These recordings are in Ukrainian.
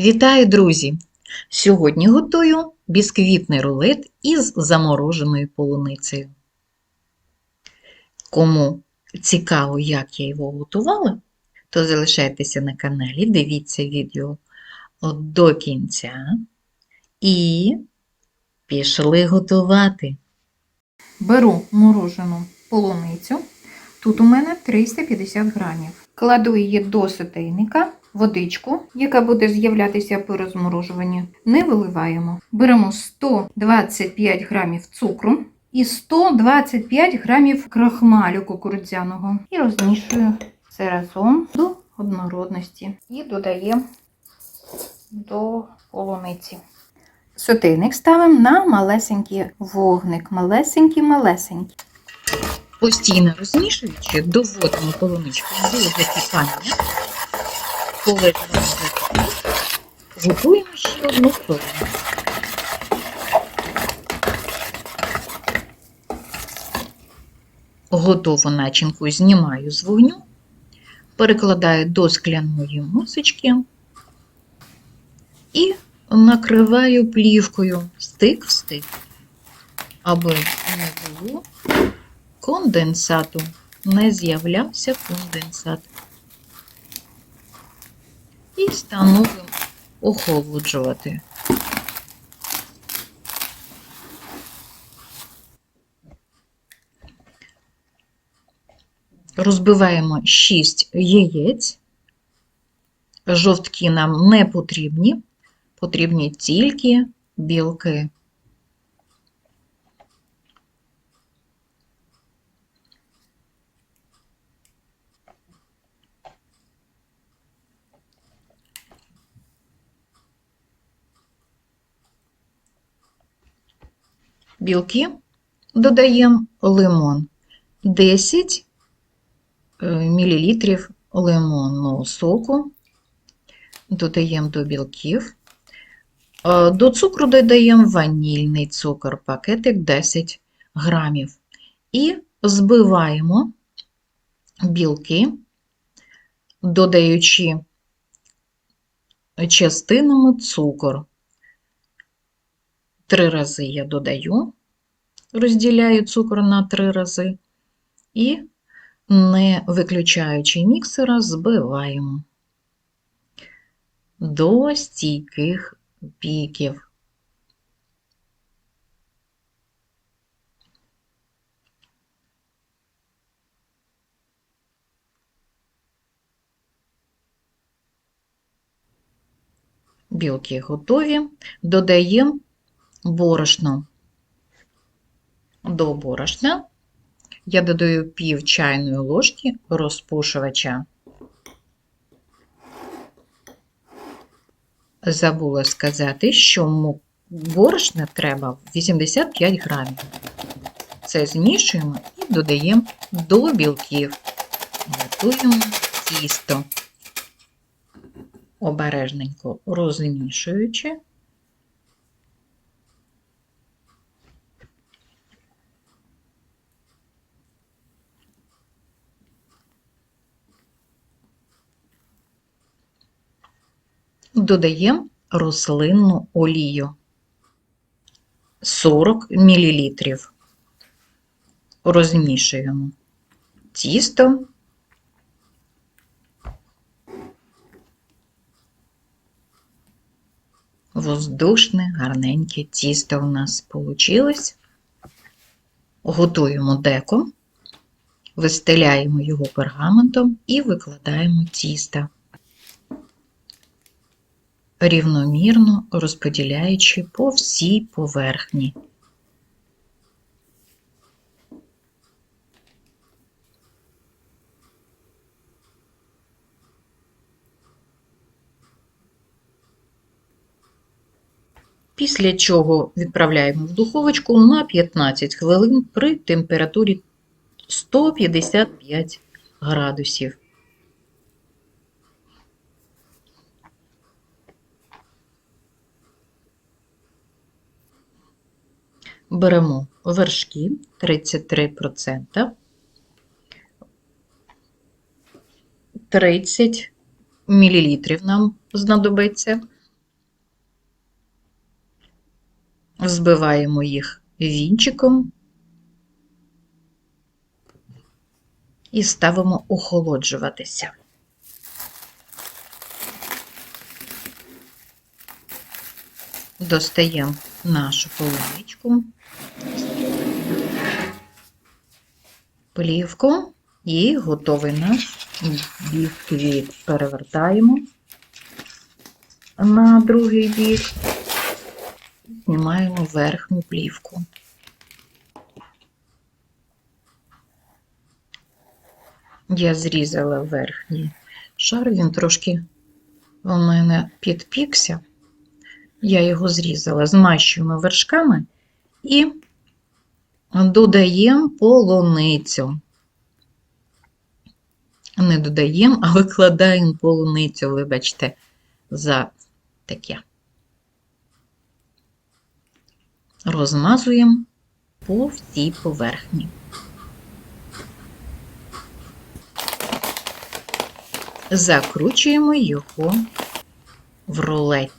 Вітаю, друзі! Сьогодні готую бісквітний рулет із замороженою полуницею. Кому цікаво, як я його готувала, то залишайтеся на каналі, дивіться відео до кінця і пішли готувати. Беру морожену полуницю. Тут у мене 350 грамів. Кладу її до сотейника, водичку, яка буде з'являтися по розморожуванні. Не виливаємо. Беремо 125 грамів цукру і 125 грамів крахмалю кукурудзяного. І розмішую це разом до однородності. І додаємо до полуниці. Сотейник ставимо на малесенький вогник. Малесенький-малесенький. Постійно розмішуючи, доводимо полуничку до закипання, коли закипить, готуємо ще одну сторону. Готову начинку знімаю з вогню, перекладаю до скляної мисочки і накриваю плівкою стик в стик, аби не було конденсату. Не з'являвся конденсат. І становимо охолоджувати. Розбиваємо 6 яєць. Жовтки нам не потрібні, потрібні тільки білки. Білки додаємо лимон 10 мл лимонного соку, додаємо до білків. Е, До цукру додаємо ванільний цукор, пакетик 10 грамів. І збиваємо білки, додаючи частинами цукор. Три рази я додаю, розділяю цукор на три рази і, не виключаючи міксера, збиваємо до стійких піків. Білки готові, додаємо борошно. До борошна я додаю пів чайної ложки розпушувача. Забула сказати, що борошна треба 85 грамів. Це змішуємо і додаємо до білків. Готуємо тісто, обережненько розмішуючи. Додаємо рослинну олію 40 мл. Розмішуємо тісто. Воздушне, гарненьке тісто у нас вийшло. Готуємо деко, вистеляємо його пергаментом і викладаємо тісто рівномірно розподіляючи по всій поверхні. Після чого відправляємо в духовочку на 15 хвилин при температурі 155 градусів. беремо вершки 33%, 30 мл нам знадобиться, збиваємо їх вінчиком і ставимо охолоджуватися. Достаємо нашу полуничку, плівку і готовий наш бісквіт. Перевертаємо на другий бік, знімаємо верхню плівку. Я зрізала верхній шар, він трошки у мене підпікся. Я його зрізала, змащуємо вершками і додаємо полуницю. Не додаємо, а викладаємо полуницю, вибачте, за таке. Розмазуємо по всій поверхні. Закручуємо його в рулет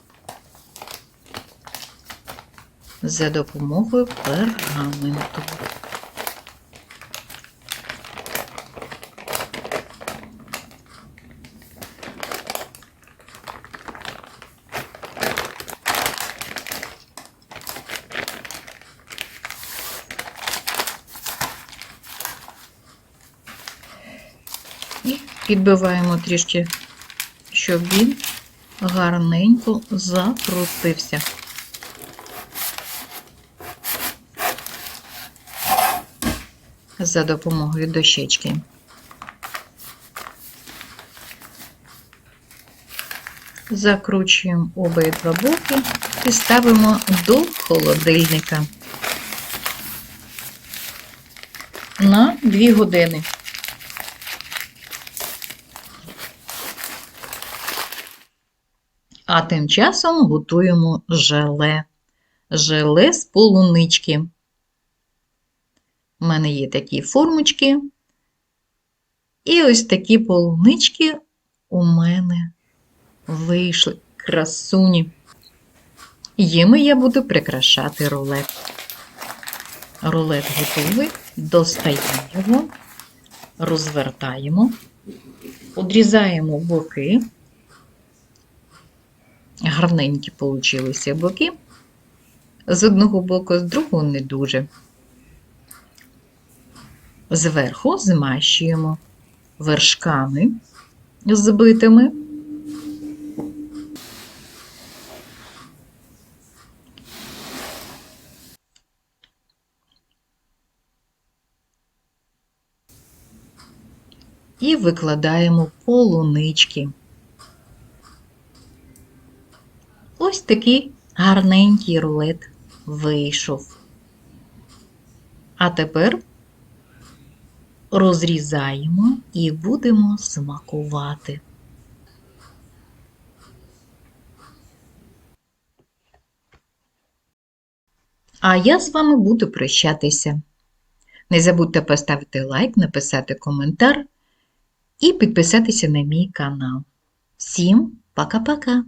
за допомогою пергаменту. І підбиваємо трішки, щоб він гарненько закрутився. За допомогою дощечки. Закручуємо обидва боки і ставимо до холодильника на 2 години. А тим часом готуємо желе. Желе з полунички. У мене є такі формочки. І ось такі полунички у мене вийшли красуні. Їми я буду прикрашати рулет. Рулет готовий, достаємо його, розвертаємо, одрізаємо боки. Гарненькі получилися боки. З одного боку, з другого не дуже. Зверху змащуємо вершками збитими. І викладаємо полунички. Ось такий гарненький рулет вийшов. А тепер розрізаємо і будемо смакувати. А я з вами буду прощатися. Не забудьте поставити лайк, написати коментар і підписатися на мій канал. Всім пока-пока!